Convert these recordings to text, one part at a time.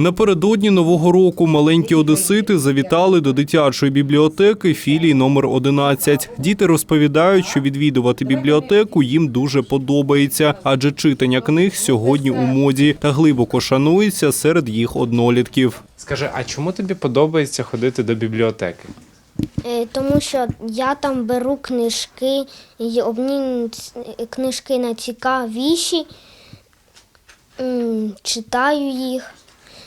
Напередодні нового року маленькі одесити завітали до дитячої бібліотеки філії номер 11. Діти розповідають, що відвідувати бібліотеку їм дуже подобається, адже читання книг сьогодні у моді та глибоко шанується серед їх однолітків. Скажи, а чому тобі подобається ходити до бібліотеки? Е, Тому що я там беру книжки, і одні книжки на цікавіші, читаю їх.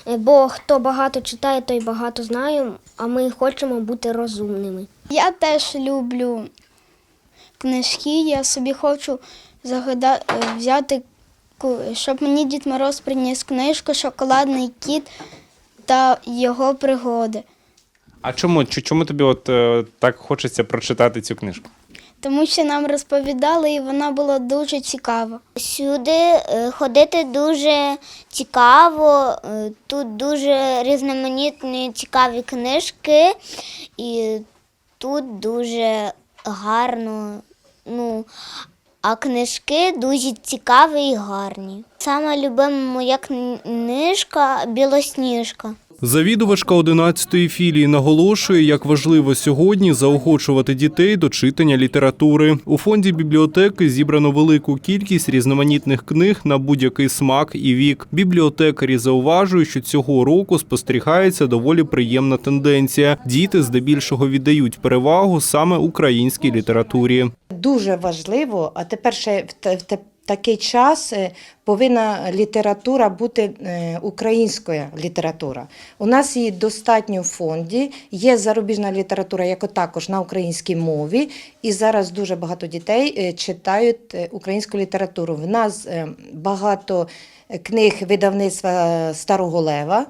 Е, Бо хто багато читає, той багато знає, а ми хочемо бути розумними. Я теж люблю книжки. Я собі хочу загада... е, взяти, щоб мені Дід Мороз приніс книжку Шоколадний кіт та його пригоди. А чому? Чому тобі от е, так хочеться прочитати цю книжку? Тому що нам розповідали, і вона була дуже цікава. Сюди е, ходити дуже цікаво, е, тут дуже різноманітні цікаві книжки, і тут дуже гарно. Ну, а книжки дуже цікаві і гарні. Саме любима моя книжка Білосніжка. Завідувачка 11-ї філії наголошує, як важливо сьогодні заохочувати дітей до читання літератури. У фонді бібліотеки зібрано велику кількість різноманітних книг на будь-який смак і вік. Бібліотекарі зауважують, що цього року спостерігається доволі приємна тенденція. Діти здебільшого віддають перевагу саме українській літературі. Дуже важливо, а тепер ще в, та- такий час е, повинна література бути е, українською література. У нас її достатньо в фонді, є зарубіжна література, яка також на українській мові, і зараз дуже багато дітей е, читають е, українську літературу. В нас багато книг видавництва Старого Лева.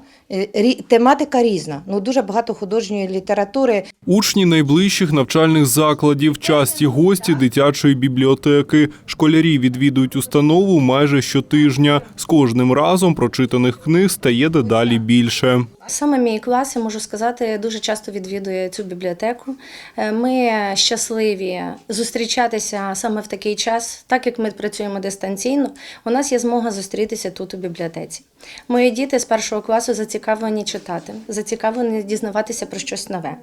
Тематика різна, ну дуже багато художньої літератури. Учні найближчих навчальних закладів, часті гості дитячої бібліотеки. Школярі відвідують установу майже щотижня. З кожним разом прочитаних книг стає дедалі більше. Саме мій клас, я можу сказати, дуже часто відвідує цю бібліотеку. Е, Ми щасливі зустрічатися саме в такий час, так як ми працюємо дистанційно. У нас є змога зустрітися тут у бібліотеці. Мої діти з першого класу зацікавлені читати, зацікавлені дізнаватися про щось нове.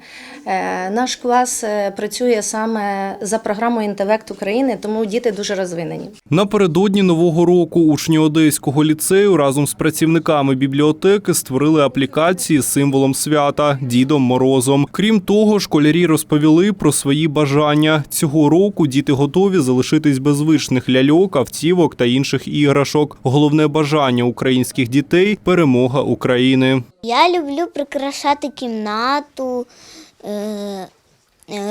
Е, Наш клас е, працює саме за програмою інтелект України, тому діти дуже розвинені. Напередодні нового року учні Одеського ліцею разом з працівниками бібліотеки створили аплікації з символом свята Дідом Морозом. Крім того, школярі розповіли про свої бажання. Цього року діти готові залишитись без звичних ляльок, автівок та інших іграшок. Головне бажання українських дітей перемога України. Я люблю прикрашати кімнату, е,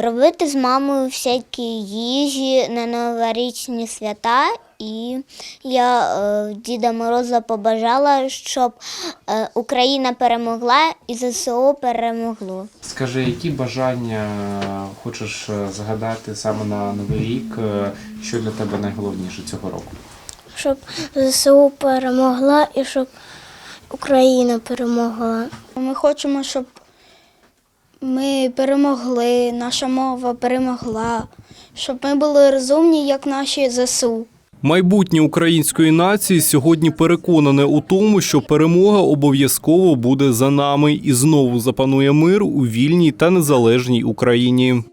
робити з мамою всякі їжі на новорічні свята. І я е, Діда Мороза побажала, щоб е, Україна перемогла і ЗСУ перемогло. Скажи, які бажання хочеш е, згадати саме на Новий рік? Е, Що для тебе найголовніше цього року? Щоб ЗСУ перемогла і щоб Україна перемогла. Ми хочемо, щоб ми перемогли, наша мова перемогла, щоб ми були розумні, як наші ЗСУ. Майбутнє української нації сьогодні переконане у тому, що перемога обов'язково буде за нами і знову запанує мир у вільній та незалежній Україні.